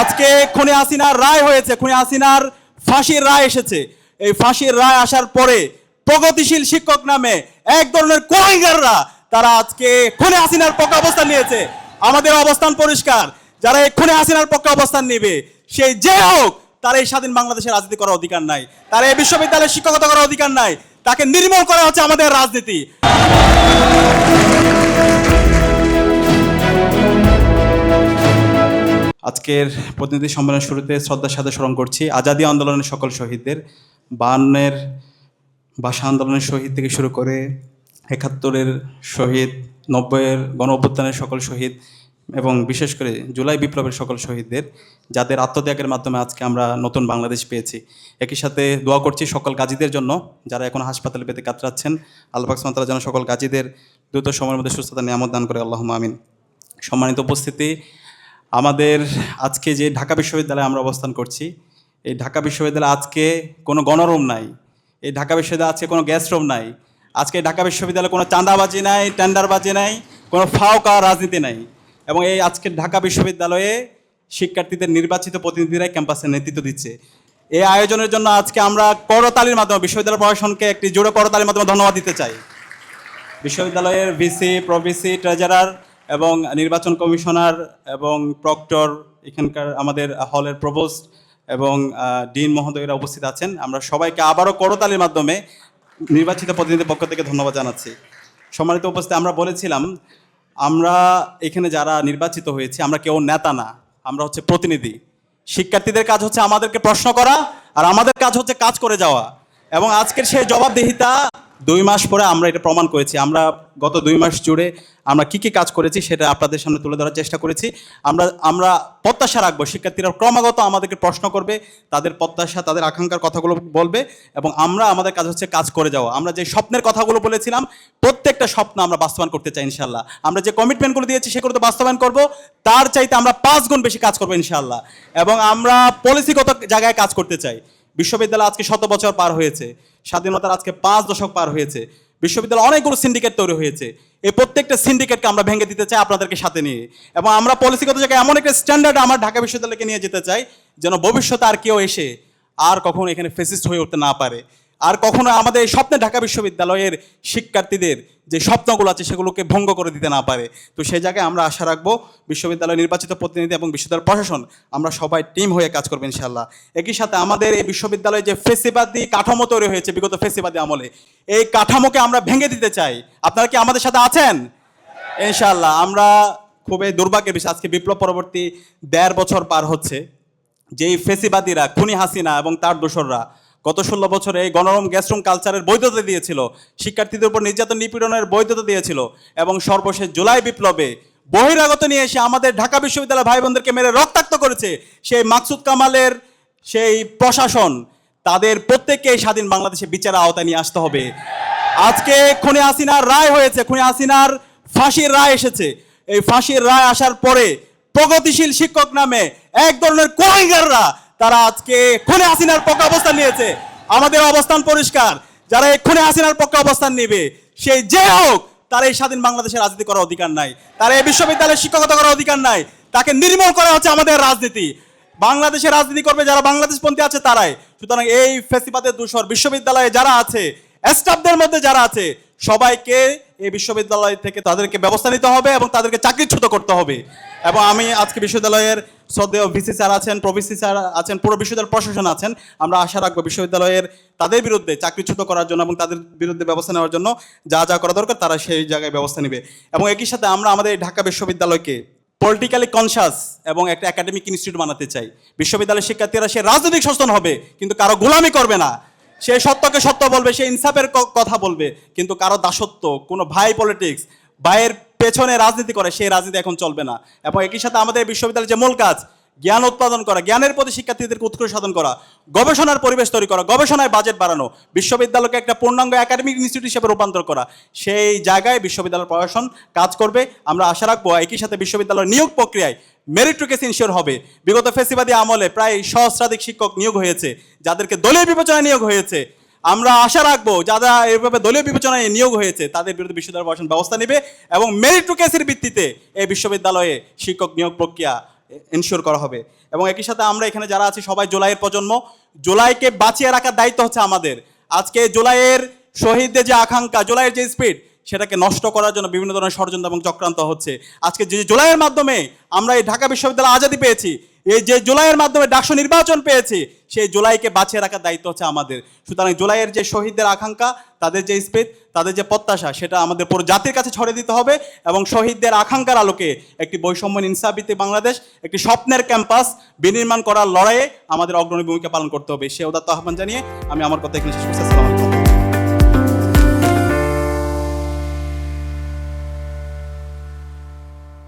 আজকে খুনে হাসিনার রায় হয়েছে, খুনে হাসিনার ফাঁসির রায় এসেছে। এই ফাঁসির রায় আসার পরে প্রগতিশীল শিক্ষক নামে এক ধরনের কোয়াইগাররা তারা আজকে খুনে হাসিনার পক্ষে অবস্থান নিয়েছে। আমাদের অবস্থান পরিষ্কার। যারা এই খুনে হাসিনার পক্ষে অবস্থান নেবে, সেই যে হোক, তার এই স্বাধীন বাংলাদেশের রাজনীতি করার অধিকার নাই। তার এই বিশ্ববিদ্যালয়ে শিক্ষকতা করার অধিকার নাই। তাকে নির্মূল করা হচ্ছে আমাদের রাজনীতি। আজকের প্রতিনিধি সম্মেলনের শুরুতে শ্রদ্ধার সাথে স্মরণ করছি। আজাদী আন্দোলনের সকল শহীদদের, বায়ান্নের ভাষা আন্দোলনের শহীদ থেকে শুরু করে একাত্তরের শহীদ, নব্বইয়ের গণ অভ্যুত্থানের সকল শহীদ এবং বিশেষ করে জুলাই বিপ্লবের সকল শহীদদের, যাদের আত্মত্যাগের মাধ্যমে আজকে আমরা নতুন বাংলাদেশ পেয়েছি। একই সাথে দোয়া করছি সকল গাজীদের জন্য যারা এখন হাসপাতালে পেতে কাতরাচ্ছেন। আল্লাহ সামতাল্লাহ যেন সকল গাজীদের দ্রুত সময়ের মধ্যে সুস্থতা নিয়ামত দান করে। আল্লাহ আমিন। সম্মানিত উপস্থিতি আমাদের আজকে যে ঢাকা বিশ্ববিদ্যালয়ে আমরা অবস্থান করছি, এই ঢাকা বিশ্ববিদ্যালয়ে আজকে কোনো গণরুম নাই, এই ঢাকা বিশ্ববিদ্যালয়ে আজকে কোনো গ্যাস রুম নাই, আজকে ঢাকা বিশ্ববিদ্যালয়ে কোনো চাঁদাবাজি নাই, টেন্ডারবাজি নাই, কোনো ফাওকা রাজনীতি নাই এবং এই আজকে ঢাকা বিশ্ববিদ্যালয়ে শিক্ষার্থীদের নির্বাচিত প্রতিনিধিরাই ক্যাম্পাসে নেতৃত্ব দিচ্ছে। এই আয়োজনের জন্য আজকে আমরা করতালির মাধ্যমে, বিশ্ববিদ্যালয় প্রশাসনকে একটি জোড়ো করতালির মাধ্যমে ধন্যবাদ দিতে চাই। বিশ্ববিদ্যালয়ের ভিসি, প্রভিসি, ট্রেজারার এবং নির্বাচন কমিশনার এবং প্রক্টর এখানকার আমাদের হলের প্রভোস্ট এবং ডিন মহোদয়রা উপস্থিত আছেন। আমরা সবাইকে আবারও করতালির মাধ্যমে নির্বাচিত প্রতিনিধির পক্ষ থেকে ধন্যবাদ জানাচ্ছি। সম্মানিত উপস্থিত, আমরা বলেছিলাম, আমরা এখানে যারা নির্বাচিত হয়েছি, আমরা কেউ নেতা না, আমরা হচ্ছে প্রতিনিধি। শিক্ষার্থীদের কাজ হচ্ছে আমাদেরকে প্রশ্ন করা আর আমাদের কাজ হচ্ছে কাজ করে যাওয়া। এবং আজকের সেই জবাবদিহিতা দুই মাস পরে আমরা এটা প্রমাণ করেছি। আমরা গত দুই মাস জুড়ে আমরা কি কি কাজ করেছি সেটা আপনাদের সামনে তুলে ধরার চেষ্টা করেছি। আমরা আমরা প্রত্যাশা রাখব, শিক্ষার্থীরা ক্রমাগত আমাদেরকে প্রশ্ন করবে, তাদের প্রত্যাশা, তাদের আকাঙ্ক্ষার কথাগুলো বলবে এবং আমরা আমাদের কাজ হচ্ছে কাজ করে যাওয়া। আমরা যে স্বপ্নের কথাগুলো বলেছিলাম, প্রত্যেকটা স্বপ্ন আমরা বাস্তবায়ন করতে চাই ইনশাল্লাহ আমরা যে কমিটমেন্টগুলো দিয়েছি সেগুলো তো বাস্তবায়ন করব, তার চাইতে আমরা পাঁচ গুণ বেশি কাজ করব ইনশাল্লাহ এবং আমরা পলিসিগত জায়গায় কাজ করতে চাই। বিশ্ববিদ্যালয় আজকে শত বছর পার হয়েছে, স্বাধীনতার আজকে পাঁচ দশক পার হয়েছে, বিশ্ববিদ্যালয় অনেকগুলো সিন্ডিকেট তৈরি হয়েছে। এই প্রত্যেকটা সিন্ডিকেটকে আমরা ভেঙে দিতে চাই আপনাদেরকে সাথে নিয়ে। এবং আমরা পলিসিগত জায়গায় এমন একটা স্ট্যান্ডার্ড আমার ঢাকা বিশ্ববিদ্যালয়কে নিয়ে যেতে চাই, যেন ভবিষ্যতে আর কেউ এসে আর কখনো এখানে ফেসিস্ট হয়ে উঠতে না পারে। আর কখনো আমাদের স্বপ্নে ঢাকা বিশ্ববিদ্যালয়ের শিক্ষার্থীদের যে স্বপ্নগুলো আছে সেগুলোকে ভঙ্গ করে দিতে না পারে। তো সেই জায়গায় আমরা আশা রাখব বিশ্ববিদ্যালয় নির্বাচিত প্রতিনিধি এবং বিশ্ববিদ্যালয় প্রশাসন, আমরা সবাই টিম হয়ে কাজ করব ইনশাল্লাহ একই সাথে আমাদের এই বিশ্ববিদ্যালয়ে যে ফেসিবাদী কাঠামো তৈরি হয়েছে, বিগত ফেসিবাদী আমলে, এই কাঠামোকে আমরা ভেঙে দিতে চাই। আপনারা কি আমাদের সাথে আছেন? ইনশাল্লাহ আমরা খুবই দুর্ভাগ্যের বিষয়, আজকে বিপ্লব পরবর্তী দেড় বছর পার হচ্ছে। যেই ফেসিবাদীরা, খুনি হাসিনা এবং তার দোসররা গত ষোলো বছরে এই গণরম গ্যাসরুম কালচারের বৈধতা দিয়েছিল, শিক্ষার্থীদের উপর নির্যাতন নিপীড়নের বৈধতা দিয়েছিল এবং সর্বশেষ জুলাই বিপ্লবে বহিরাগত নিয়ে এসে আমাদের ঢাকা বিশ্ববিদ্যালয় ভাই বোনদেরকে মেরে রক্তাক্ত করেছে সেই মাকসুদ কামালের সেই প্রশাসন। তাদের প্রত্যেককে স্বাধীন বাংলাদেশে বিচারের আওতায় নিয়ে আসতে হবে। আজকে খুনে হাসিনার রায় হয়েছে, খুনে হাসিনার ফাঁসির রায় এসেছে। এই ফাঁসির রায় আসার পরে প্রগতিশীল শিক্ষক নামে এক ধরনের কোয়াইগাররা তারা আজকে খুনে হাসিনার পক্ষে অবস্থান নিয়েছে। আমাদের অবস্থান পরিষ্কার। যারা খুনে হাসিনার পক্ষে অবস্থান নেবে সেই যে হোক, তার এই স্বাধীন বাংলাদেশের রাজনীতি করার অধিকার নাই। তার এই বিশ্ববিদ্যালয়ে শিক্ষকতা করার অধিকার নাই। তাকে নির্মূল করা হচ্ছে আমাদের রাজনীতি। বাংলাদেশে রাজনীতি করবে যারা বাংলাদেশপন্থী আছে, তারাই। সুতরাং এই ফেসিবাদের দূষর বিশ্ববিদ্যালয়ে যারা আছে স্টাফদের মধ্যে যারা আছে সবাইকে এই বিশ্ববিদ্যালয় থেকে তাদেরকে ব্যবস্থা নিতে হবে এবং তাদেরকে চাকরিচ্যুত করতে হবে। এবং আমি আজকে বিশ্ববিদ্যালয়ের শ্রদ্ধেয় ভিসি স্যার আছেন, প্রভিসি স্যার আছেন, পুরো বিশ্ববিদ্যালয় প্রশাসন আছেন। আমরা আশা রাখব বিশ্ববিদ্যালয়ের তাদের বিরুদ্ধে চাকরিচ্যুত করার জন্য এবং তাদের বিরুদ্ধে ব্যবস্থা নেওয়ার জন্য যা যা করা দরকার তারা সেই জায়গায় ব্যবস্থা নেবে। এবং একই সাথে আমরা আমাদের ঢাকা বিশ্ববিদ্যালয়কে পলিটিক্যালি কনসাস এবং একটা একাডেমিক ইনস্টিটিউট বানাতে চাই। বিশ্ববিদ্যালয়ের শিক্ষার্থীরা সে রাজনৈতিক সচেতন হবে, কিন্তু কারও গোলামি করবে না। সে সত্যকে সত্য বলবে, সে ইনসাফের কথা বলবে, কিন্তু কারও দাসত্ব, কোনো ভাই পলিটিক্স ভাইয়ের পেছনে রাজনীতি করে, সেই রাজনীতি এখন চলবে না। এবং একই সাথে আমাদের বিশ্ববিদ্যালয়ের যে মূল কাজ জ্ঞান উৎপাদন করা, জ্ঞানের প্রতি শিক্ষার্থীদেরকে উৎকর্ষ সাধন করা, গবেষণার পরিবেশ তৈরি করা, গবেষণায় বাজেট বাড়ানো, বিশ্ববিদ্যালয়কে একটা পূর্ণাঙ্গ একাডেমিক ইনস্টিটিউট হিসেবে রূপান্তর করা, সেই জায়গায় বিশ্ববিদ্যালয় প্রশাসন কাজ করবে। আমরা আশা রাখব একই সাথে বিশ্ববিদ্যালয়ের নিয়োগ প্রক্রিয়ায় মেরিট মেরিট্রিকেস ইনশিওর হবে। বিগত ফেসিবাদী আমলে প্রায় সহস্রাধিক শিক্ষক নিয়োগ হয়েছে, যাদেরকে দলীয় বিবেচনায় নিয়োগ হয়েছে। আমরা আশা রাখব যারা এভাবে দলীয় বিবেচনায় নিয়োগ হয়েছে, তাদের বিরুদ্ধে বিশ্ববিদ্যালয় প্রশাসন ব্যবস্থা নেবে এবং মেরিটোকেসের ভিত্তিতে এই বিশ্ববিদ্যালয়ে শিক্ষক নিয়োগ প্রক্রিয়া এনশিওর করা হবে। এবং একই সাথে আমরা এখানে যারা আছি, সবাই জুলাইয়ের প্রজন্ম, জুলাইকে বাঁচিয়ে রাখার দায়িত্ব হচ্ছে আমাদের। আজকে জুলাইয়ের শহীদদের যে আকাঙ্ক্ষা, জুলাইয়ের যে স্পিড সেটাকে নষ্ট করার জন্য বিভিন্ন ধরনের ষড়যন্ত্র এবং চক্রান্ত হচ্ছে। আজকে যে জুলাইয়ের মাধ্যমে আমরা এই ঢাকা বিশ্ববিদ্যালয় আজাদি পেয়েছি, এই যে জুলাইয়ের মাধ্যমে ডাকসু নির্বাচন পেয়েছি, সেই জুলাইকে বাঁচিয়ে রাখার দায়িত্ব হচ্ছে আমাদের। সুতরাং জুলাইয়ের যে শহীদদের আকাঙ্ক্ষা, তাদের যে স্পিড তাদের যে প্রত্যাশা, সেটা আমাদের পুরো জাতির কাছে ছড়িয়ে দিতে হবে এবং শহীদদের আকাঙ্ক্ষার আলোকে একটি বৈষম্য ইনসাফভিত্তিক বাংলাদেশ, একটি স্বপ্নের ক্যাম্পাস বিনির্মাণ করার লড়াইয়ে আমাদের অগ্রণী ভূমিকা পালন করতে হবে। সে উদাত্ত আহ্বান জানিয়ে আমি আমার কথা এখানে শেষ